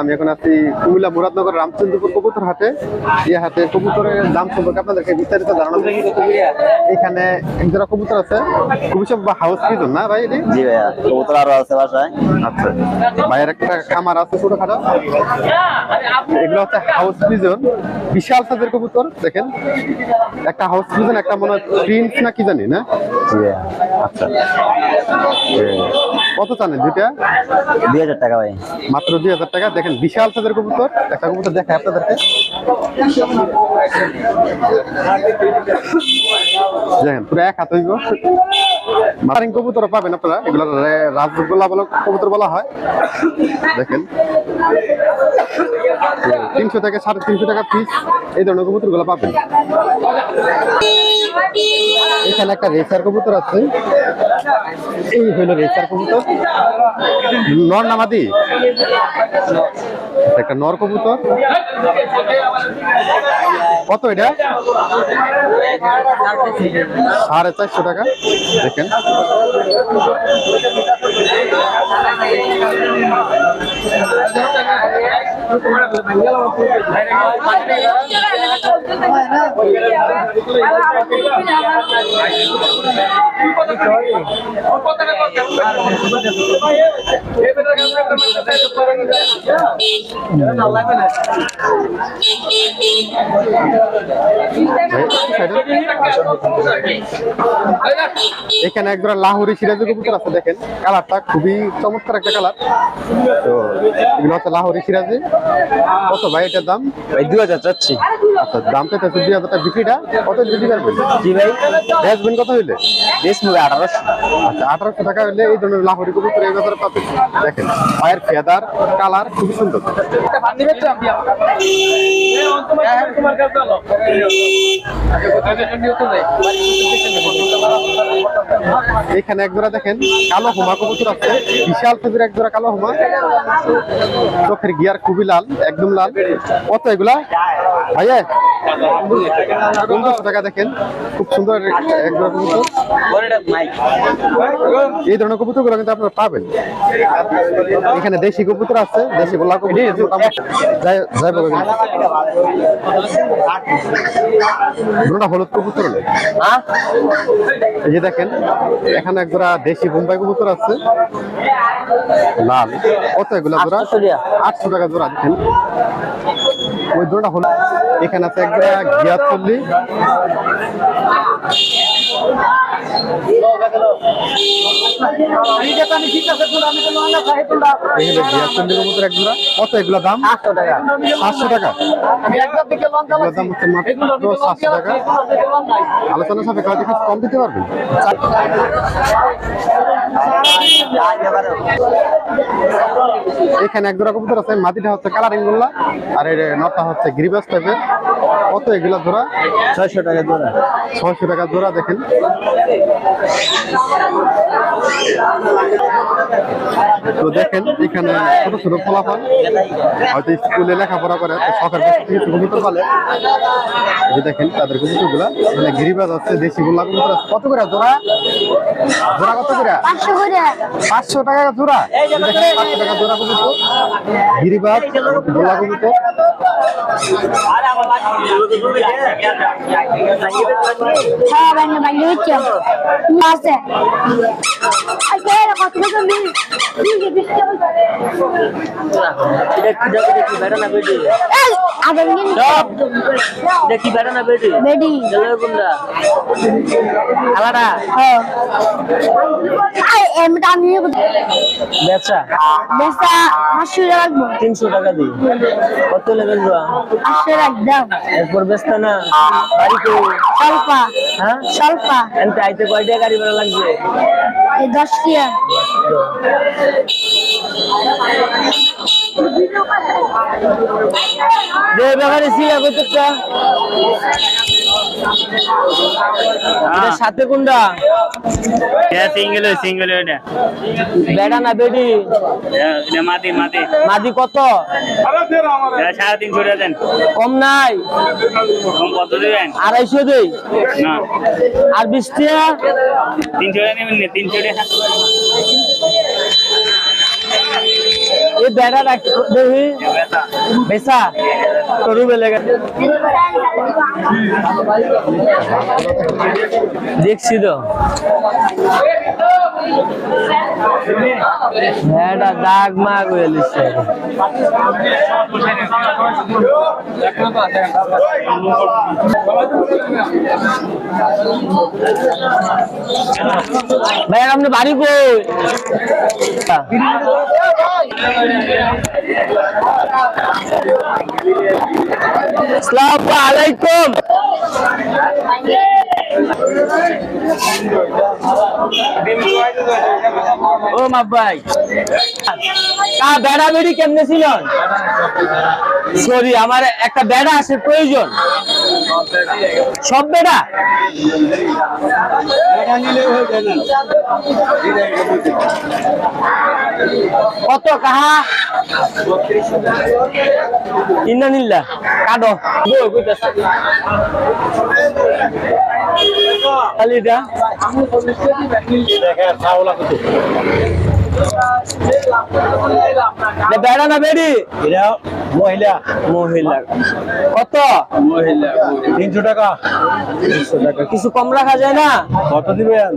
আমি এখন আছি কুমিল্লা মুরাদনগর রামচন্দ্রপুর কবুতর হাটে। এই হাটে কবুতরের দাম সম্পর্কে আপনাদেরকে বিস্তারিত জানানো এখানে এক জোড়া কবুতর আছে। খুবই সব হাউস পিজন না ভাই জি ভাইয়া কবুতর আরও আছে বাসায়। আচ্ছা। ভাইয়ের একটা খামার আছে ছোটখাটো। এগুলো হচ্ছে হাউস পিজন বিশাল সাইজের কবুতর দেখেন। একটা হাউস পিজন একটা মনে হয় প্রিন্স না কি জানি না? আচ্ছা। কত জানেন দুইটা? দুই হাজার টাকা ভাই। মাত্র দুই হাজার টাকা। দেখেন, বিশাল সাইজের কবুতর। একটা কবুতর দেখায় আপনাদেরকে। দেখেন, পুরো এক হাত হইব। কবুতর পাবেন আপনারা। এগুলো রাজগোল্লা বলা কবুতর বলা হয়। দেখেন। তিনশো থেকে সাড়ে তিনশো টাকা পিস এই ধরনের কবুতরগুলো পাবেন। এখানে একটা রেসার কবুতর আছে। এই হইল রেসার কবুতর। নর নামাদি একটা নর কবুতর। কত এটা? সাড়ে চারশো টাকা। দেখেন। এখানে একবার লাহোরি সিরাজি কবুতর আছে দেখেন। কালারটা খুবই চমৎকার একটা কালার। তো এগুলো হচ্ছে লাহোরি সিরাজি। কত ভাই এটার দাম? ভাই দু হাজার চাচ্ছি। আচ্ছা দাম তো দুই হাজার টাকা। বিক্রিটা কত বিক্রি করবেন? জি ভাই। বেচবেন কত হইলে? মুভি আঠারোশো। আচ্ছা আঠারোশো টাকা হলে এই ধরনের লাহোরি কবুতর এই বাজারে পাবেন। দেখেন পায়ের ফেদার কালার খুবই সুন্দর। এখানে একজোড়া দেখেন কালো হোমা কবুতর আছে। বিশাল সাইজের একজোড়া কালো হোমা। চোখের গিয়ার খুবই লাল একদম লাল। কত এগুলা? ভাইয়া পনেরোশো টাকা দেখেন। খুব সুন্দর একজোড়া কবুতর। এই ধরনের কবুতরগুলো কিন্তু আপনারা পাবেন। এখানে দেশি কবুতর আছে দেশি গোলা কবুতর যাই- বলবেন হলুদ কবুতর এই যে দেখেন এখানে একজোড়া দেশি বোম্বাই কবুতর আছে। লাল। কত এগুলা জোড়া। আটশো টাকা জোড়া দেখেন। ওই দুটা হলো এখানে আছে একটা গিয়ার চল্লি এখানে গিয়ার চল্লি কবুতর এক জোড়া কত এগুলা দাম সাতশো টাকা এগুলোর দাম হচ্ছে মাত্র সাতশো টাকা আলোচনা সাপেক্ষে হয়তো কিছু কম দিতে পারবেন এখানে এক জোড়া কবুতর আছে, মাটিটা হচ্ছে কালারিংগুলা আর এর নটা হচ্ছে গ্রিবাস টাইপের কত এগুলা জোড়া? ছয়শো টাকা জোড়া। ছয়শো টাকা জোড়া দেখেন। তো দেখেন এখানে ছোট ছোট ফলাফল। হয়তো স্কুলে লেখাপড়া করে শখের বসে কিছু কবুতর পালে যে দেখেন তাদের কবুতরগুলা মানে গিরিবাজ আছে দেশি গোলা কবুতর কত করে জোড়া? জোড়া কত করে? পাঁচশো করে। পাঁচশো টাকা জোড়া? দেখেন পাঁচশো টাকা জোড়া কবুতর। গিরিবাজ গোলা কবুতর। হ্যাঁ ভাঙে ভাঙে হচ্ছে রাখব তিনশো টাকা দিই। কত লেভেল রাখদাম এরপর ব্যস্ত না? বাড়ি তো স্বল্পা। হ্যাঁ? স্বল্পা। এনতে আইতে কয়টা গাড়ি ভাড়া লাগবে? এই দশ টিয়া দে ব্যাপারে কতটা সাথে কোনটা? সিঙ্গেল সিঙ্গেল এটা। বেড়া না বেডি? এটা মাদি কত? এটা সাড়ে তিনশো টাকা দেন। কম নাই। কম কত দেবেন? দেই। না। আর বিশ টাকা তিনশো টাকা নেবেন না? তিনশো টাকা। এই বেড়া রাখ দেখি বেসা করু বেলে দেখছি তো। এটা দাগ মাগ হয়ে লিখছে ভাই, আপনি বাড়ি কই? আলাইকুম। ও মা ভাই। কা বেড়া বেড়ি কেমনে ছিলেন? সরি, আমার একটা বেড়া আছে, প্রয়োজন। সব বেড়া? কত কাহা? ইন্না নিল্লা কাটো গো কইতাছে খালি এটা। বেড়া না বেড়ি? মহিলা। মহিলা। কত? মহিলা তিনশো টাকা। কিছু কম রাখা যায় না? কত দিবেন?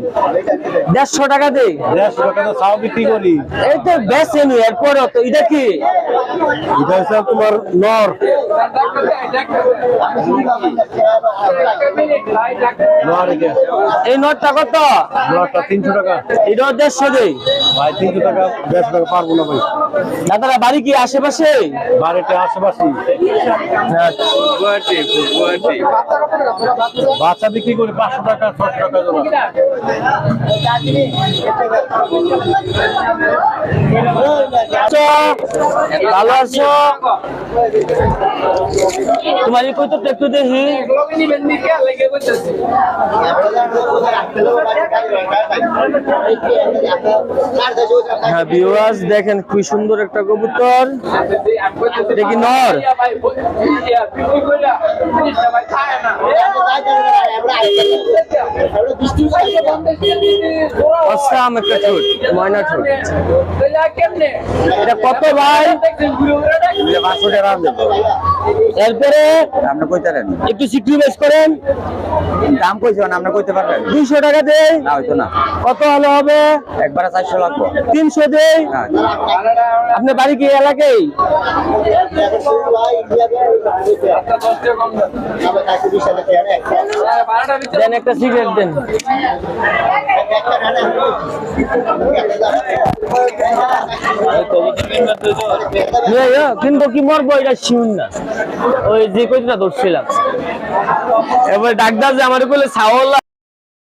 দেড়শো টাকা দেই। দেড়শো টাকা তো বিক্রি করি। এই তো বেশি নি এরপরও তো এটা কি? এটা হচ্ছে তোমার নর। এই নোটটা কত? নরটা তিনশো টাকা। এটাও দেড়শো দেই। ভাই তিনশো টাকা? টাকা পারব না ভাই। দাদারা বাড়ি কি আশেপাশে? বাড়িতে আশেপাশে। বাচ্চা বিক্রি করি পাঁচশো টাকা ছশো টাকা আছো? ভালো আছো? তোমার কই তো একটু দেখি। হ্যাঁ ভিউয়ার্স দেখেন কি সুন্দর একটা কবুতর। দেখি নর? অসাম একটা ঠোঁট ময়না ঠোঁট। এটা কত ভাই? পাঁচশো টাকা এরপরে আপনি একটু সিক্রিফাইস করেন। দাম কইছেন আপনি কইতে পারবেন। দুইশো টাকা দেই। না হইতো না। কত হলে হবে? একবারে চারশো লাগবো। তিনশো দেই? হ্যাঁ। আপনার বাড়ি কি এলাকায়? দেন একটা সিগারেট দেন। কিন্তু কি মরবো এটা শিউন না। ওই যে কইটা ধরছিলাম। এবার ডাক্তার যে আমার বলে ছাওয়াল